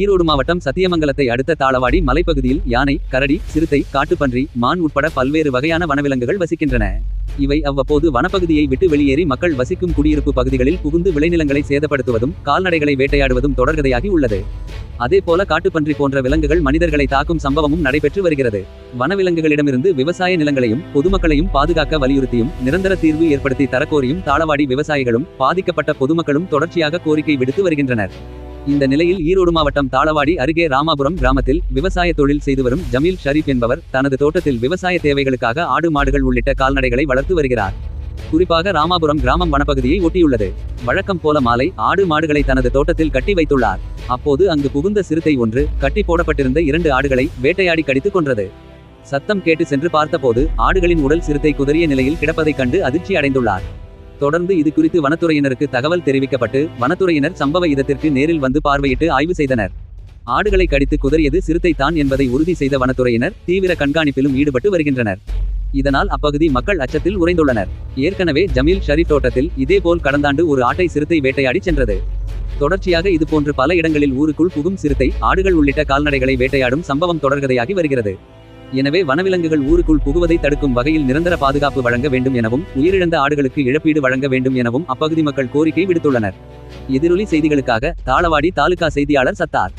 ஈரோடு மாவட்டம் சத்தியமங்கலத்தை அடுத்த தாளவாடி மலைப்பகுதியில் யானை கரடி சிறுத்தை காட்டுப்பன்றி மான் உட்பட பல்வேறு வகையான வனவிலங்குகள் வசிக்கின்றன. இவை அவ்வப்போது வனப்பகுதியை விட்டு வெளியேறி மக்கள் வசிக்கும் குடியிருப்பு பகுதிகளில் புகுந்து விளைநிலங்களை சேதப்படுத்துவதும் கால்நடைகளை வேட்டையாடுவதும் தொடர்கதையாகி உள்ளது. அதேபோல காட்டுப்பன்றி போன்ற விலங்குகள் மனிதர்களை தாக்கும் சம்பவமும் நடைபெற்று வருகிறது. வனவிலங்குகளிடமிருந்து விவசாய நிலங்களையும் பொதுமக்களையும் பாதுகாக்க வலியுறுத்தியும் நிரந்தர தீர்வு ஏற்படுத்தி தரக்கோரியும் தாளவாடி விவசாயிகளும் பாதிக்கப்பட்ட பொதுமக்களும் தொடர்ச்சியாக கோரிக்கை விடுத்து வருகின்றனர். இந்த நிலையில் ஈரோடு மாவட்டம் தாளவாடி அருகே ராமாபுரம் கிராமத்தில் விவசாய தொழில் செய்து வரும் ஜமீல் ஷரீப் என்பவர் தனது தோட்டத்தில் விவசாய தேவைகளுக்காக ஆடு மாடுகள் உள்ளிட்ட கால்நடைகளை வளர்த்து வருகிறார். குறிப்பாக ராமாபுரம் கிராமம் வனப்பகுதியை ஒட்டியுள்ளது. வழக்கம் போல மாலை ஆடு மாடுகளை தனது தோட்டத்தில் கட்டி வைத்துள்ளார். அப்போது அங்கு புகுந்த சிறுத்தை ஒன்று கட்டி போடப்பட்டிருந்த இரண்டு ஆடுகளை வேட்டையாடி கடித்துக் கொன்றது. சத்தம் கேட்டு சென்று பார்த்தபோது ஆடுகளின் உடல் சிறுத்தை குதறிய நிலையில் கிடப்பதைக் கண்டு அதிர்ச்சி அடைந்துள்ளார். தொடர்ந்து இது குறித்து வனத்துறையினருக்கு தகவல் தெரிவிக்கப்பட்டு வனத்துறையினர் சம்பவ இடத்திற்கு நேரில் வந்து பார்வையிட்டு ஆய்வு செய்தனர். ஆடுகளை கடித்து குதறியது சிறுத்தை தான் என்பதை உறுதி செய்த வனத்துறையினர் தீவிர கண்காணிப்பிலும் ஈடுபட்டு வருகின்றனர். இதனால் அப்பகுதி மக்கள் அச்சத்தில் உறைந்துள்ளனர். ஏற்கனவே ஜமீல் ஷரீப் தோட்டத்தில் இதேபோல் கடந்தாண்டு ஒரு ஆட்டை சிறுத்தை வேட்டையாடி சென்றது. தொடர்ச்சியாக இதுபோன்று பல இடங்களில் ஊருக்குள் புகும் சிறுத்தை ஆடுகள் உள்ளிட்ட கால்நடைகளை வேட்டையாடும் சம்பவம் தொடர்கதையாகி வருகிறது. எனவே வனவிலங்குகள் ஊருக்குள் புகுவதை தடுக்கும் வகையில் நிரந்தர பாதுகாப்பு வழங்க வேண்டும் எனவும் உயிரிழந்த ஆடுகளுக்கு இழப்பீடு வழங்க வேண்டும் எனவும் அப்பகுதி மக்கள் கோரிக்கை விடுத்துள்ளனர். எதிரொலி செய்திகளுக்காக தாளவாடி தாலுகா செய்தியாளர் சத்தார்.